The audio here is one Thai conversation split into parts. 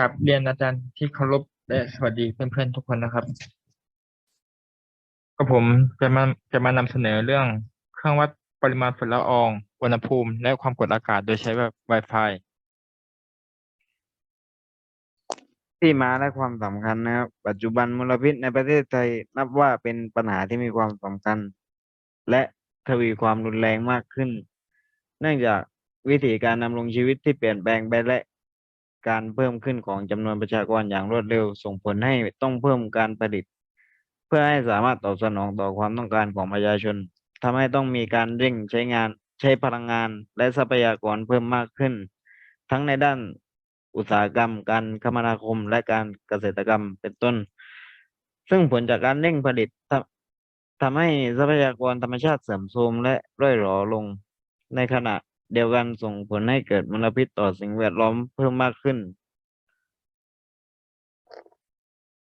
กับเรียนอาจารย์ที่เคารพและสวัสดีเพื่อนๆทุกคนนะครับ ก็ผมจะมาจะมานำเสนอเรื่องเครื่องวัดปริมาณฝุ่นละอองอุณหภูมิ และความกดอากาศโดยใช้แบบ Wi-Fi ที่มาและความสำคัญนะครับ ปัจจุบันมลพิษในประเทศไทยนับว่าเป็นปัญหาที่มีความสำคัญ และทวีความรุนแรงมากขึ้น เนื่องจากวิธีการดำรงชีวิตที่เปลี่ยนแปลงไปและ การเพิ่มขึ้นของจำนวนประชากรอย่างรวดเร็ว ส่งผลให้ต้องเพิ่มการผลิต เพื่อให้สามารถตอบสนองต่อความต้องการของประชาชนทำให้ต้องมีการเร่งใช้งานใช้พลังงานและทรัพยากรเพิ่มมากขึ้น ทั้งในด้านอุตสาหกรรม การคมนาคมและการเกษตรกรรมเป็นต้น ซึ่งผลจากการเร่งผลิตทำให้ทรัพยากรธรรมชาติเสื่อมโทรมและร่อยหรอลงในขณะ เดียวกันส่งผลให้เกิดมลพิษต่อสิ่งแวดล้อมเพิ่มมากขึ้น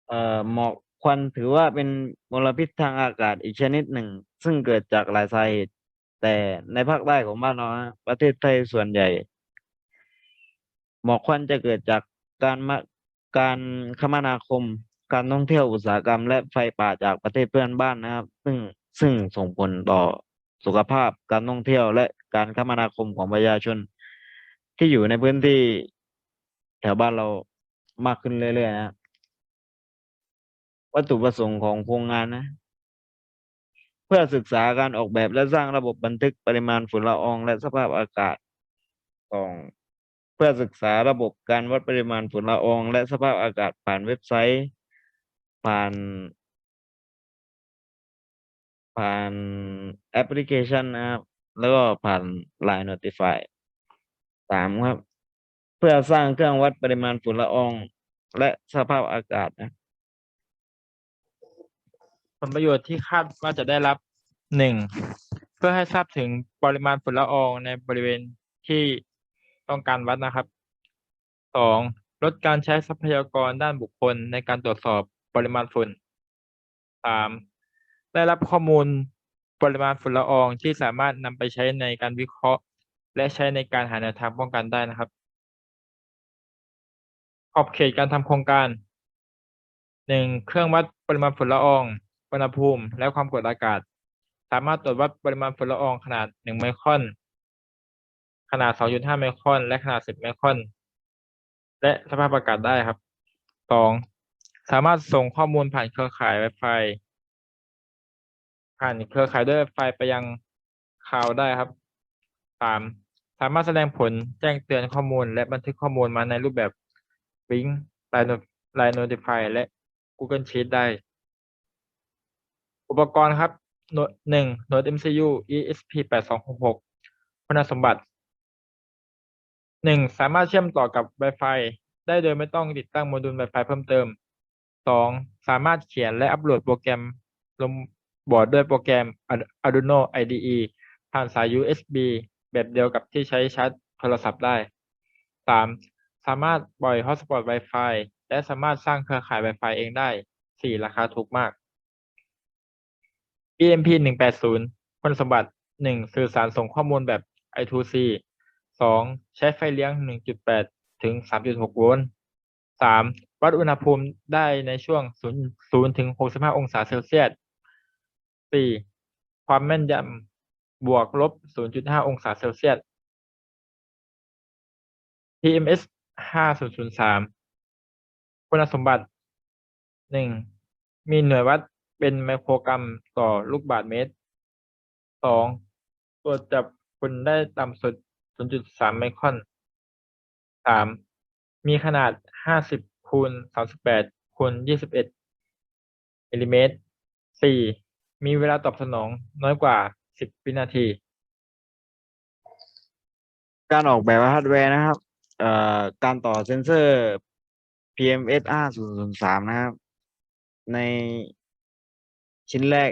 เอ่อหมอกควันถือว่าเป็นมลพิษทางอากาศอีกชนิดหนึ่ง ซึ่งเกิดจากหลายสาเหตุ แต่ในภาคใต้ของบ้านเราประเทศไทยส่วนใหญ่ หมอกควันจะเกิดจากการมาการคมนาคม การท่องเที่ยวอุตสาหกรรม และไฟป่าจากประเทศเพื่อนบ้านนะครับ ซึ่งซึ่งส่งผลต่อสุขภาพการท่องเที่ยวและ การคมนาคมของประชาชน ที่อยู่ในพื้นที่แถวบ้านเรามากขึ้นเรื่อยๆนะวัตถุประสงค์ของโครงงานนะ เพื่อศึกษาการออกแบบและสร้างระบบบันทึกปริมาณฝุ่นละอองและสภาพอากาศของเพื่อศึกษาระบบการวัดปริมาณฝุ่นละออง และสภาพอากาศผ่านเว็บไซต์ ผ่าน ผ่านแอปพลิเคชันนะครับ แล้วก็ผ่าน Line Notify สามครับ เพื่อสร้างเครื่องวัดปริมาณฝุ่นละออง และสภาพอากาศนะผลประโยชน์ที่คาดว่าจะได้รับหนึ่งเพื่อให้ทราบถึงปริมาณฝุ่นละอองในบริเวณที่ต้องการวัดนะครับสองลดการใช้ทรัพยากรด้านบุคคลในการตรวจสอบปริมาณฝุ่นสามได้รับข้อมูล ปริมาณฝุ่นละอองที่สามารถนำไปใช้ในการวิเคราะห์ และใช้ในการหาแนวทางป้องกันได้นะครับ ขอบเขตการทำโครงการหนึ่งเครื่องวัดปริมาณฝุ่นละอองอุณหภูมิ และความกดอากาศ สามารถตรวจวัดปริมาณฝุ่นละอองขนาดหนึ่งไมครอน ขนาด 2.5 ไมครอน และขนาด 10 ไมครอน และสภาพอากาศได้ครับสองสามารถส่งข้อมูลผ่านเครือข่าย Wi-Fi ผ่านเครือข่ายด้วย Wi-Fi ไปยังคลาวได้ครับสามสามารถแสดงผลแจ้งเตือนข้อมูล และบันทึกข้อมูลมาในรูปแบบ Wing Line Not- Line Notify และ Google Sheet ได้ อุปกรณ์ครับโน้ตหนึ่งโน้ต MCU ESP แปดสองหกหกคุณสมบัติหนึ่งสามารถเชื่อมต่อกับ Wi-Fi ได้โดยไม่ต้องติดตั้งโมดูล Wi-Fi เพิ่มเติมสองสามารถเขียนและอัปโหลดโปรแกรมลง บอร์ดด้วยโปรแกรม Arduino IDE ผ่านสาย USB แบบเดียวกับที่ใช้ชาร์จโทรศัพท์ได้สามสามารถปล่อย Hotspot Wi-Fi และสามารถสร้างเครือข่าย Wi-Fi เองได้สี่ราคาถูกมาก EMP หนึ่งแปดศูนย์คุณสมบัติหนึ่งสื่อสารส่งข้อมูลแบบ I2C สองใช้ไฟเลี้ยงหนึ่งจุดแปดถึงสามจุดหกโวลต์สามวัดอุณหภูมิได้ในช่วงศูนย์ศูนย์ถึงหกสิบห้าองศาเซลเซียส สี่ความแม่นยำบวกลบศูนย์จุดห้าองศาเซลเซียส TMS ห้าศูนย์ศูนย์สามคุณสมบัติหนึ่งมีหน่วยวัดเป็นไมโครกรัมต่อลูกบาศก์เมตรสองตรวจจับฝุ่นได้ต่ำสุด 0.3 ไมครอนสามมีขนาด 50คูณ38คูณ21มิลลิเมตรสี่ มีเวลาตอบสนองน้อยกว่า 10 วินาที การออกแบบฮาร์ดแวร์นะครับ เอ่อ การต่อเซนเซอร์ PMS 5003นะครับ ในชิ้นแรก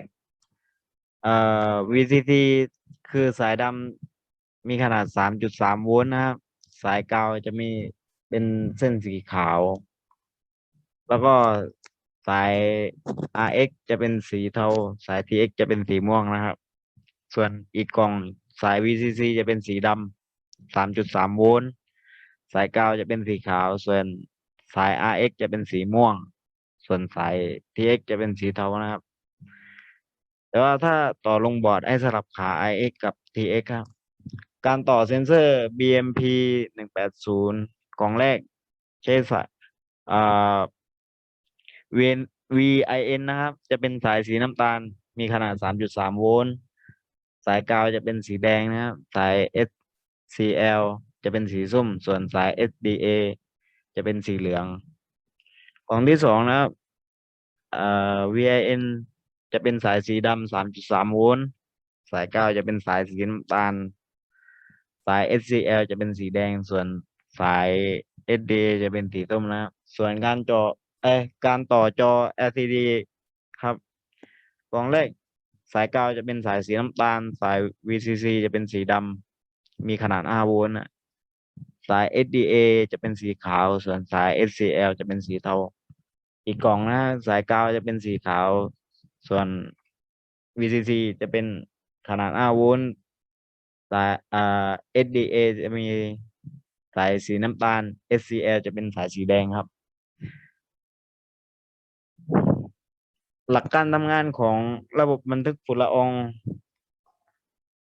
เอ่อ VCC คือสายดำมีขนาด 3.3 โวลต์นะครับ สายกาวจะมีเป็นเส้นสีขาว แล้วก็ สาย RX จะเป็นสีเทา สาย TX จะเป็นสีม่วงนะครับ ส่วนอีกกล่องสาย VCC จะเป็นสีดำ3.3โวลต์ สายกาวจะเป็นสีขาว ส่วนสาย RX จะเป็นสีม่วง ส่วนสาย TX จะเป็นสีเทานะครับ แต่ว่าถ้าต่อลงบอร์ดให้สลับขา IX กับ TX ครับ การต่อเซนเซอร์ BMP หนึ่งแปดศูนย์กล่องแรกใช้สายอ่า VN VIN นะครับ จะเป็นสายสีน้ำตาล มีขนาด 3.3 โวลต์ สายกาวจะเป็นสีแดงนะครับ สาย SCL จะเป็นสีส้ม ส่วนสาย SDA จะเป็นสีเหลืองกล่องที่สองนะครับอ่า VIN จะเป็นสายสีดำ 3.3 โวลต์ สายกาวจะเป็นสายสีน้ำตาล สาย SCL จะเป็นสีแดง ส่วนสาย SDA จะเป็นสีส้มนะครับ ส่วนการจอ เอการต่อจอ LCD ครับกล่องแรกสายกาวจะเป็นสายสีน้ำตาล สาย VCC จะเป็นสีดำมีขนาด5โวลต์นะสาย SDA จะเป็นสีขาว ส่วนสาย SCL จะเป็นสีเทา อีกกล่องนะสายกาวจะเป็นสีขาว ส่วน VCC จะเป็นขนาด5โวลต์สายอ่า SDA จะมีสายสีน้ำตาล SCL จะเป็นสายสีแดงครับ หลักการทำงานของระบบบันทึกฝุ่นละออง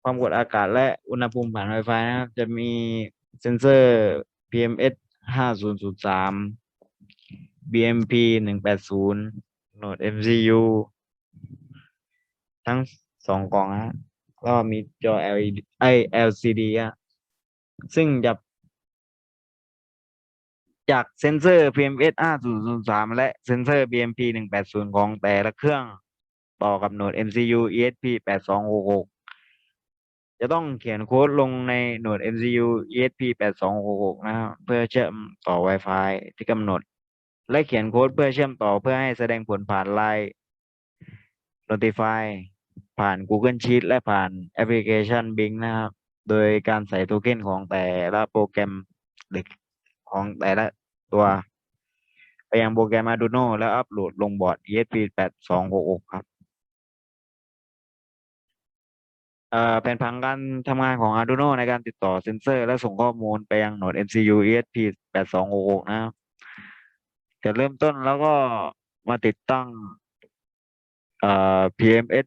ความกดอากาศและอุณหภูมิผ่าน Wi-Fi นะครับ จะมีเซ็นเซอร์ PMS 5003 BMP 180 Node MCU ทั้งสองกล่องนะฮะก็มีจอ LED ไอ LCD อะซึ่งจะ จากเซนเซอร์ PMS 5003 และเซนเซอร์ BMP 180 ของแต่ละเครื่องต่อกับโหนด MCU ESP 8266 จะต้องเขียนโค้ดลงในโหนด MCU ESP 8266 นะครับ เพื่อเชื่อมต่อ Wi-Fi ที่กำหนด และเขียนโค้ดเพื่อเชื่อมต่อเพื่อให้แสดงผลผ่าน Line Notify ผ่าน Google Sheet และผ่านแอปพลิเคชัน Bing นะครับ โดยการใส่โทเค็นของแต่ละโปรแกรมหรือ ของแต่ละตัวไปยังโปรแกรม Arduino แล้วอัปโหลดลงบอร์ด ESP 8266 ครับเอ่อแผนผังการทำงานของ Arduino ในการติดต่อเซนเซอร์ และส่งข้อมูลไปยังโหนด MCU ESP 8266 นะครับจะเริ่มต้นแล้วก็มาติดตั้งเอ่อ PMS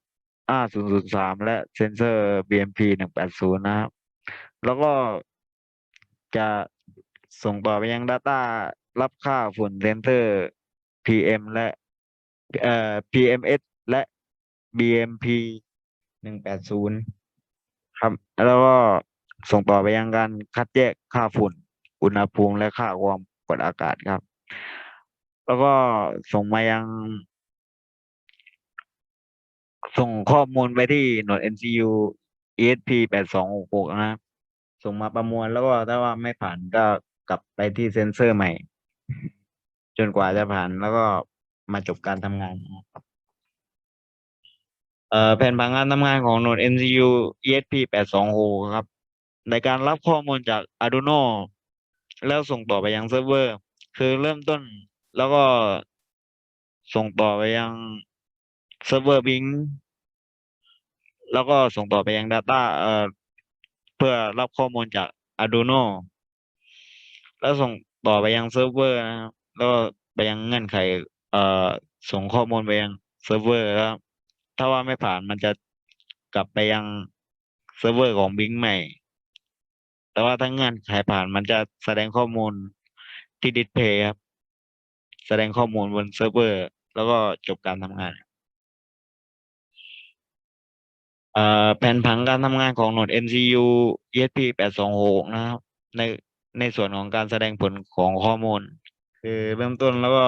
5003 และเซนเซอร์ BMP 180 นะครับ แล้วก็จะ ส่งต่อไปยัง Data รับค่าฝุ่นเซนเซอร์ PM และเอ่อ PMS และ BMP 180ครับ แล้วก็ส่งต่อไปยังการคัดแยกค่าฝุ่น อุณหภูมิและค่าความกดอากาศครับ แล้วก็ส่งมายัง ส่งข้อมูลไปที่หน่วย MCU ESP 8266นะครับ ส่งมาประมวลแล้วก็ถ้าว่าไม่ผ่านก็ กลับไปที่เซ็นเซอร์ใหม่ จนกว่าจะผ่านแล้วก็มาจบการทำงานนะครับเอ่อแผนผังการทำงานของโหนด MCU ESP 826ครับ ในการรับข้อมูลจาก Arduino แล้วส่งต่อไปยังเซิร์ฟเวอร์ คือเริ่มต้นแล้วก็ส่งต่อไปยังเซิร์ฟเวอร์ Bing แล้วก็ส่งต่อไปยัง Data เอ่อเพื่อรับข้อมูลจาก Arduino แล้วส่งต่อไปยังเซิร์ฟเวอร์นะครับ แล้วไปยังเงื่อนไข เอ่อ ส่งข้อมูลไปยังเซิร์ฟเวอร์ครับถ้าว่าไม่ผ่านมันจะกลับไปยังเซิร์ฟเวอร์ของ Bing ใหม่ แต่ว่าถ้าเงื่อนไขผ่านมันจะแสดงข้อมูลที่ดิสเพย์ครับ แสดงข้อมูลบนเซิร์ฟเวอร์ แล้วก็จบการทำงานเอ่อแผนผังการทำงานของโหนด MCU ESP 826 นะครับ ใน ในส่วนของการแสดงผลของข้อมูล คือเริ่มต้นแล้วก็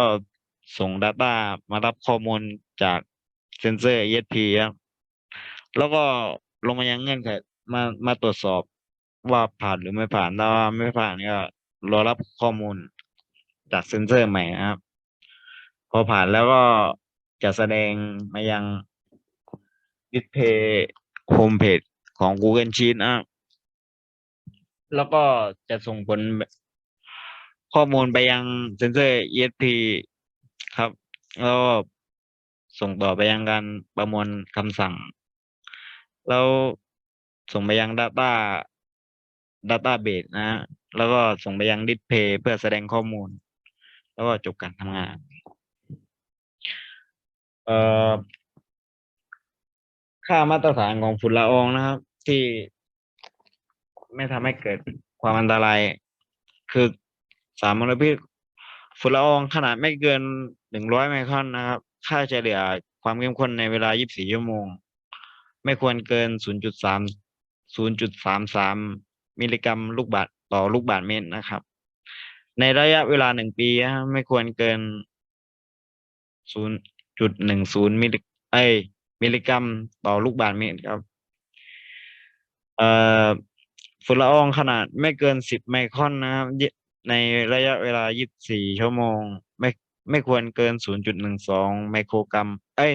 ส่ง Data มารับข้อมูลจากเซนเซอร์ ESP ครับแล้วก็ลงมายังเงื่อนไขมามาตรวจสอบว่าผ่านหรือไม่ผ่านถ้าว่าไม่ผ่านก็รอรับข้อมูลจากเซนเซอร์ใหม่นะครับ พอผ่านแล้วก็จะแสดงมายังดิสเพย์โฮมเพจของ Google Sheet นะครับ แล้วก็จะส่งผลข้อมูลไปยังเซนเซอร์ ESP ครับ แล้วส่งต่อไปยังการประมวลคำสั่ง แล้วส่งไปยัง Data Database นะ แล้วก็ส่งไปยัง Display เพื่อแสดงข้อมูลแแล้วก็จบการทำงาน เอ่อ ค่ามาตรฐานของฝุ่นละอองนะครับ ที่ ไม่ทำให้เกิดความอันตราย คือสารมลพิษฝุ่นละอองขนาดไม่เกินหนึ่งร้อยไมครอนนะครับ ค่าเฉลี่ยความเข้มข้นในเวลา 24 ชั่วโมง ไม่ควรเกิน 0.3 0.33 มิลลิกรัมลูกบาศก์ต่อลูกบาศก์เมตรนะครับ ในระยะเวลาหนึ่งปีไม่ควรเกิน 0.10 มิลลิเอ้ยมิลลิกรัมต่อลูกบาศก์เมตรครับ เอ่อ ฝุ่นละอองขนาดไม่เกิน10ไมครอนนะครับในระยะเวลา 24 ชั่วโมง ไม่ไม่ควรเกิน 0.12 ไมโครกรัม เอ้ย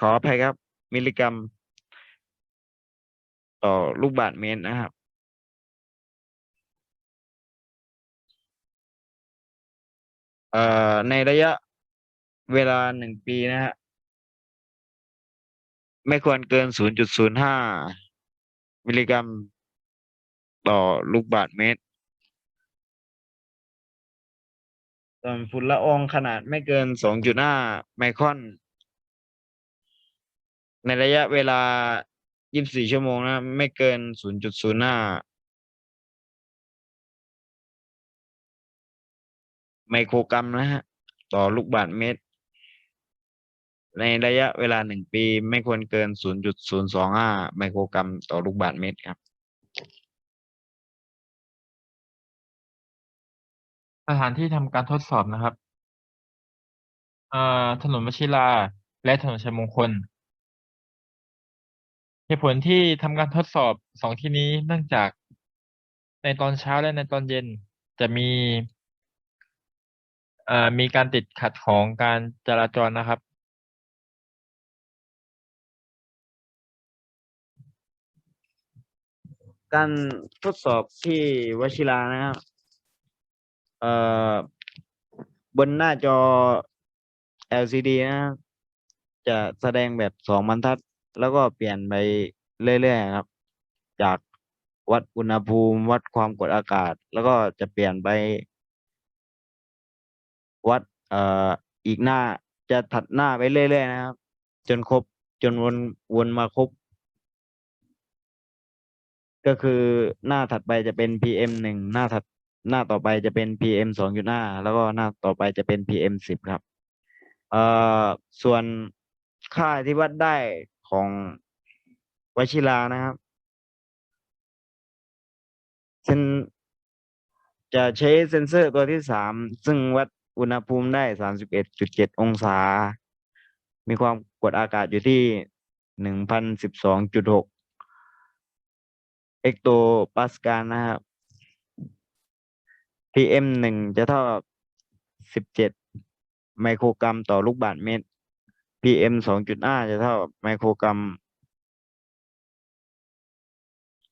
ขออภัยครับ มิลลิกรัม ต่อลูกบาศก์เมตรนะครับ เอ่อ ในระยะเวลาหนึ่งปีนะฮะ ไม่ควรเกิน 0.05 มิลลิกรัม ต่อลูกบาศก์เมตร ส่วนฝุ่นละอองขนาดไม่เกิน 2.5 ไมครอน ในระยะเวลา 24 ชั่วโมงนะ ไม่เกิน 0.05 ไมโครกรัมนะฮะ ต่อลูกบาศก์เมตร ในระยะเวลาหนึ่งปีไม่ควรเกิน 0.025 ไมโครกรัมต่อลูกบาศก์เมตรครับ สถานที่ทำการทดสอบนะครับ เอ่อ ถนนวชิรา และถนนชัยมงคล เหตุผลที่ทำการทดสอบสองที่นี้เนื่องจากในตอนเช้าและในตอนเย็นจะมี เอ่อ มีการติดขัดของการจราจรนะครับ การทดสอบที่วชิรานะครับ เอ่อบนหน้าจอ LCD นะจะแสดงแบบสองบรรทัด แล้วก็เปลี่ยนไปเรื่อยๆครับ จากวัดอุณหภูมิ วัดความกดอากาศ แล้วก็จะเปลี่ยนไป วัดเอ่ออีกหน้าจะถัดหน้าไปเรื่อยๆนะครับ จนครบจนวนวนมาครบ ก็คือหน้าถัดไปจะเป็น PM หนึ่งหน้าถัด หน้าต่อไปจะเป็น PM สองจุดห้าแล้วก็หน้าต่อไปจะเป็น PM สิบครับ เอ่อ ส่วนค่าที่วัดได้ของวชิรานะครับเซนจะใช้เซ็นเซอร์ตัวที่สามซึ่งวัดอุณหภูมิได้สามสิบเอ็ดจุดเจ็ดองศา มีความกดอากาศอยู่ที่หนึ่งพันสิบสองจุดหกเอกโตปาสกาลนะครับ PM หนึ่งจะเท่ากับสิบเจ็ดไมโครกรัมต่อลูกบาศก์เมตร PM สองจุดห้าจะเท่ากับไมโครกรัม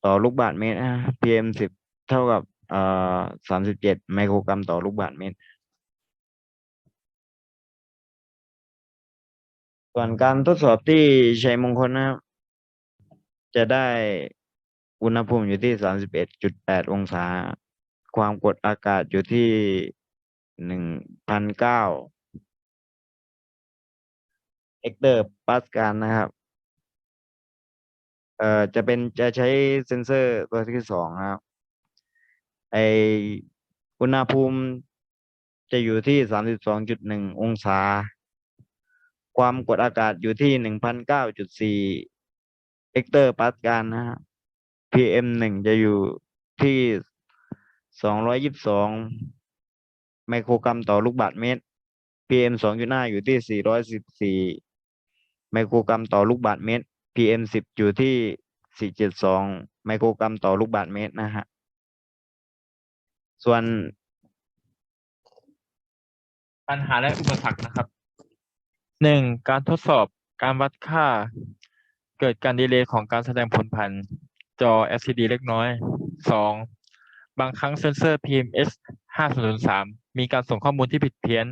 ต่อลูกบาศก์เมตร PM สิบเท่ากับเอ่อสามสิบเจ็ดไมโครกรัมต่อลูกบาศก์เมตร ส่วนการทดสอบที่ชัยมงคลนะครับ จะได้อุณหภูมิอยู่ที่สามสิบเอ็ดจุดแปดองศา ความกดอากาศอยู่ที่หนึ่งพันเก้าเอกเตอร์ปาสกาลนะครับ เอ่อ จะเป็นจะใช้เซ็นเซอร์ตัวที่สองครับ ไออุณหภูมิจะอยู่ที่สามสิบสองจุดหนึ่งองศา ความกดอากาศอยู่ที่หนึ่งพันเก้าจุดสี่เอกเตอร์ปาสกาลนะฮะ PM หนึ่งจะอยู่ที่ สองร้อยยิบสองไมโครกรัมต่อลูกบาศก์เมตร PM สองจุดห้าอยู่ที่สี่ร้อยสิบสี่ไมโครกรัมต่อลูกบาศก์เมตร PM สิบอยู่ที่สี่เจ็ดสองไมโครกรัมต่อลูกบาศก์เมตรนะฮะ ส่วน ปัญหาและอุปสรรคนะครับหนึ่งการทดสอบการวัดค่า เกิดการดีเลย์ของการแสดงผลผ่านจอ LCD เล็กน้อยสอง บางครั้งเซนเซอร์ PMS 5003 มีการส่งข้อมูลที่ผิดเพี้ยน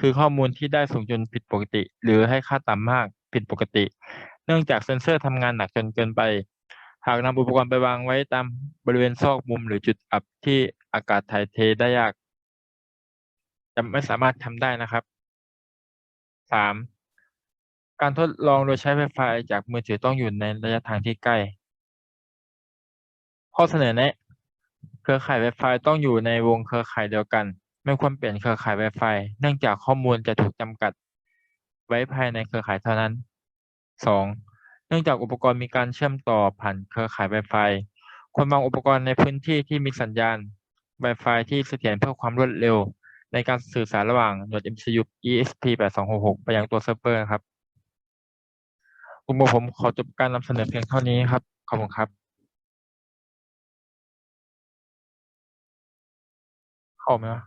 คือข้อมูลที่ได้สูงจนผิดปกติ หรือให้ค่าต่ำมากผิดปกติ เนื่องจากเซนเซอร์ทำงานหนักจนเกินไป หากนำอุปกรณ์ไปวางไว้ตามบริเวณซอกมุมหรือจุดอับที่อากาศถ่ายเทได้ยากจะไม่สามารถทำได้นะครับสามการทดลองโดยใช้ Wi-Fi จากมือถือต้องอยู่ในระยะทางที่ใกล้ ข้อเสนอแนะ รือข่าย Wi-Fi ต้องอยู่ในวงเครือข่ายเดียวกัน ไม่ควรเปลี่ยนเครือข่าย Wi-Fi เนื่องจากข้อมูลจะถูกจำกัด ไว้ภายในเครือข่ายเท่านั้นสองเนื่องจากอุปกรณ์มีการเชื่อมต่อผ่านเครือข่าย Wi-Fi ควรวางอุปกรณ์ในพื้นที่ที่มีสัญญาณ Wi-Fi ที่เสถียรเพื่อความรวดเร็ว ในการสื่อสารระหว่างหน่วย MCU ESP8266 ไปยังตัวเซิร์ฟเวอร์ครับกลุ่มผมขอจบการนำเสนอเพียงเท่านี้ครับ ขอบคุณครับ 报名